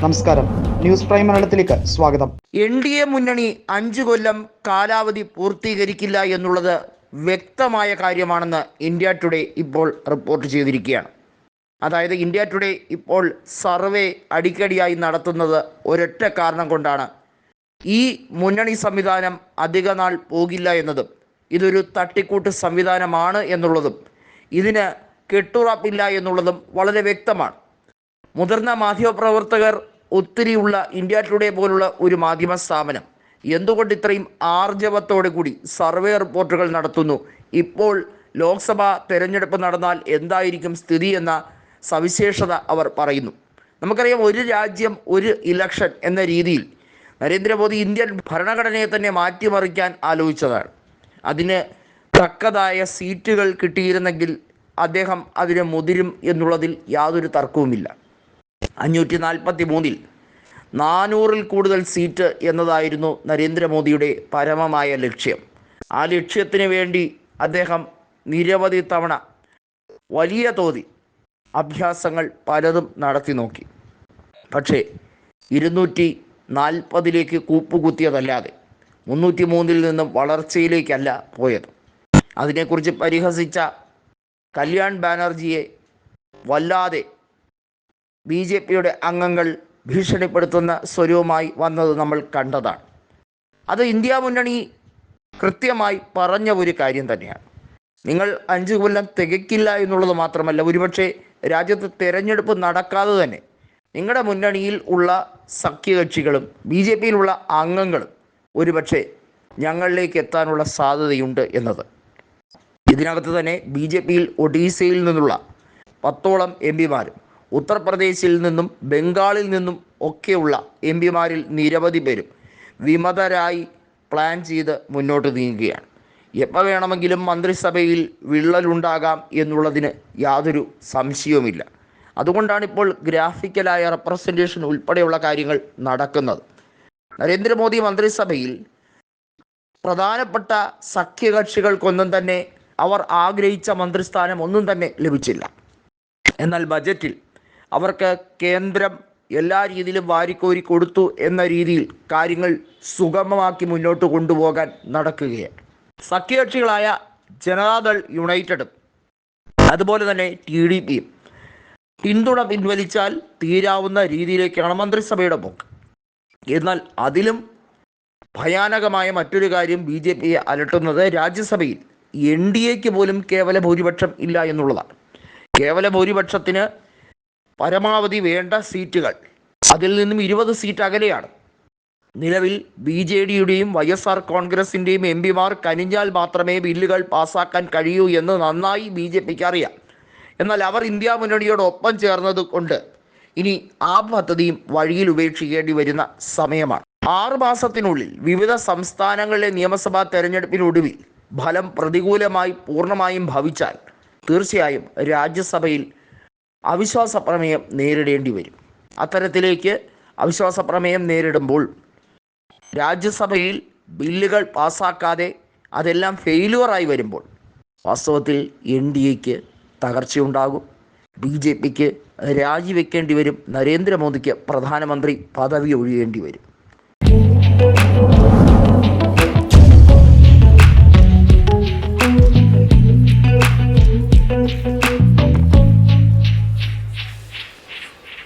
നമസ്കാരം. News prime മലയാളത്തിലേക്ക് സ്വാഗതം. എൻ ഡി എ മുന്നണി അഞ്ചു കൊല്ലം കാലാവധി പൂർത്തീകരിക്കില്ല എന്നുള്ളത് വ്യക്തമായ കാര്യമാണെന്ന് ഇന്ത്യ ടുഡേ ഇപ്പോൾ റിപ്പോർട്ട് ചെയ്തിരിക്കുകയാണ്. അതായത് ഇന്ത്യ ടുഡേ ഇപ്പോൾ സർവേ അടിക്കടിയായി നടത്തുന്നത് ഒരൊറ്റ കാരണം കൊണ്ടാണ്. ഈ മുന്നണി സംവിധാനം അധിക നാൾ പോകില്ല എന്നതും ഇതൊരു തട്ടിക്കൂട്ട് സംവിധാനമാണ് എന്നുള്ളതും ഇതിന് കെട്ടുറപ്പില്ല എന്നുള്ളതും വളരെ വ്യക്തമാണ്. മുതിർന്ന മാധ്യമപ്രവർത്തകർ ഒത്തിരിയുള്ള ഇന്ത്യ ടുഡേ പോലുള്ള ഒരു മാധ്യമ സ്ഥാപനം. എന്തുകൊണ്ട് ഇത്രയും ആർജവത്തോടു കൂടി സർവേ റിപ്പോർട്ടുകൾ നടത്തുന്നു? ഇപ്പോൾ ലോക്സഭാ തെരഞ്ഞെടുപ്പ് നടന്നാൽ എന്തായിരിക്കും സ്ഥിതി എന്ന സവിശേഷത അവർ പറയുന്നു. നമുക്കറിയാം ഒരു രാജ്യം ഒരു ഇലക്ഷൻ എന്ന രീതിയിൽ നരേന്ദ്രമോദി ഇന്ത്യൻ ഭരണഘടനയെ തന്നെ മാറ്റിമറിക്കാൻ ആലോചിച്ചതാണ്. അതിന് തക്കതായ സീറ്റുകൾ കിട്ടിയിരുന്നെങ്കിൽ അദ്ദേഹം അതിനെ മുതിരും എന്നുള്ളതിൽ യാതൊരു തർക്കവുമില്ല. അഞ്ഞൂറ്റി നാൽപ്പത്തി മൂന്നിൽ നാനൂറിൽ കൂടുതൽ സീറ്റ് എന്നതായിരുന്നു നരേന്ദ്രമോദിയുടെ പരമമായ ലക്ഷ്യം. ആ ലക്ഷ്യത്തിന് വേണ്ടി അദ്ദേഹം നിരവധി തവണ വലിയ തോതിൽ അഭ്യാസങ്ങൾ പലതും നടത്തി നോക്കി. പക്ഷേ ഇരുന്നൂറ്റി നാൽപ്പതിലേക്ക് കൂപ്പുകുത്തിയതല്ലാതെ മുന്നൂറ്റി മൂന്നിൽ നിന്നും വളർച്ചയിലേക്കല്ല പോയത്. അതിനെക്കുറിച്ച് പരിഹസിച്ച കല്യാൺ ബാനർജിയെ വല്ലാതെ ബി ജെ പിയുടെ അംഗങ്ങൾ ഭീഷണിപ്പെടുത്തുന്ന സ്വരൂപമായി വന്നത് നമ്മൾ കണ്ടതാണ്. അത് ഇന്ത്യ മുന്നണി കൃത്യമായി പറഞ്ഞ ഒരു കാര്യം തന്നെയാണ്. നിങ്ങൾ അഞ്ചു കൊല്ലം തികയ്ക്കില്ല എന്നുള്ളത് മാത്രമല്ല ഒരുപക്ഷെ രാജ്യത്ത് തിരഞ്ഞെടുപ്പ് നടക്കാതെ തന്നെ നിങ്ങളുടെ മുന്നണിയിൽ ഉള്ള സഖ്യകക്ഷികളും ബി ജെ പിയിലുള്ള അംഗങ്ങളും ഒരുപക്ഷെ ഞങ്ങളിലേക്ക് എത്താനുള്ള സാധ്യതയുണ്ട് എന്നത്. ഇതിനകത്ത് തന്നെ ബി ജെ പിയിൽ ഒഡീസയിൽ നിന്നുള്ള പത്തോളം എം പിമാരും ഉത്തർപ്രദേശിൽ നിന്നും ബംഗാളിൽ നിന്നും ഒക്കെയുള്ള എം പിമാരിൽ നിരവധി പേരും വിമതരായി പ്ലാൻ ചെയ്ത് മുന്നോട്ട് നീങ്ങുകയാണ്. എപ്പോൾ വേണമെങ്കിലും മന്ത്രിസഭയിൽ വിള്ളലുണ്ടാകാം എന്നുള്ളതിന് യാതൊരു സംശയവുമില്ല. അതുകൊണ്ടാണ് ഇപ്പോൾ ഗ്രാഫിക്കലായ റെപ്രസെന്റേഷൻ ഉൾപ്പെടെയുള്ള കാര്യങ്ങൾ നടക്കുന്നത്. നരേന്ദ്രമോദി മന്ത്രിസഭയിൽ പ്രധാനപ്പെട്ട സഖ്യകക്ഷികൾക്കൊന്നും തന്നെ അവർ ആഗ്രഹിച്ച മന്ത്രിസ്ഥാനം ഒന്നും തന്നെ ലഭിച്ചില്ല. എന്നാൽ ബജറ്റിൽ അവർക്ക് കേന്ദ്രം എല്ലാ രീതിയിലും വാരിക്കോരി കൊടുത്തു എന്ന രീതിയിൽ കാര്യങ്ങൾ സുഗമമാക്കി മുന്നോട്ട് കൊണ്ടുപോകാൻ നടക്കുകയാണ്. സഖ്യകക്ഷികളായ ജനതാദൾ യുണൈറ്റഡും അതുപോലെ തന്നെ ടി ഡി പിയും പിന്തുണ പിൻവലിച്ചാൽ തീരാവുന്ന രീതിയിലേക്കാണ് മന്ത്രിസഭയുടെ പോക്ക്. എന്നാൽ അതിലും ഭയാനകമായ മറ്റൊരു കാര്യം ബി ജെ പിയെ അലട്ടുന്നത് രാജ്യസഭയിൽ എൻ ഡി എക്ക് പോലും കേവല ഭൂരിപക്ഷം ഇല്ല എന്നുള്ളതാണ്. കേവല ഭൂരിപക്ഷത്തിന് പരമാവധി വേണ്ട സീറ്റുകൾ. അതിൽ നിന്നും ഇരുപത് സീറ്റ് അകലെയാണ്. നിലവിൽ ബി ജെ ഡിയുടെയും വൈ എസ് ആർ കോൺഗ്രസിന്റെയും എം പിമാർ കനിഞ്ഞാൽ മാത്രമേ ബില്ലുകൾ പാസാക്കാൻ കഴിയൂ എന്ന് നന്നായി ബി ജെ പിക്ക് അറിയാം. എന്നാൽ അവർ ഇന്ത്യ മുന്നണിയോടൊപ്പം ചേർന്നത് കൊണ്ട് ഇനി ആ പദ്ധതിയും വഴിയിൽ ഉപേക്ഷിക്കേണ്ടി വരുന്ന സമയമാണ്. ആറ് മാസത്തിനുള്ളിൽ വിവിധ സംസ്ഥാനങ്ങളിലെ നിയമസഭാ തെരഞ്ഞെടുപ്പിനൊടുവിൽ ഫലം പ്രതികൂലമായി പൂർണമായും ഭവിച്ചാൽ തീർച്ചയായും രാജ്യസഭയിൽ അവിശ്വാസ പ്രമേയം നേരിടേണ്ടി വരും. അത്തരത്തിലേക്ക് അവിശ്വാസ പ്രമേയം നേരിടുമ്പോൾ രാജ്യസഭയിൽ ബില്ലുകൾ പാസ്സാക്കാതെ അതെല്ലാം ഫെയിലുവറായി വരുമ്പോൾ വാസ്തവത്തിൽ എൻ ഡി എക്ക് തകർച്ചയുണ്ടാകും. ബി ജെ പിക്ക് രാജിവെക്കേണ്ടി വരും. നരേന്ദ്രമോദിക്ക് പ്രധാനമന്ത്രി പദവി ഒഴിയേണ്ടി വരും.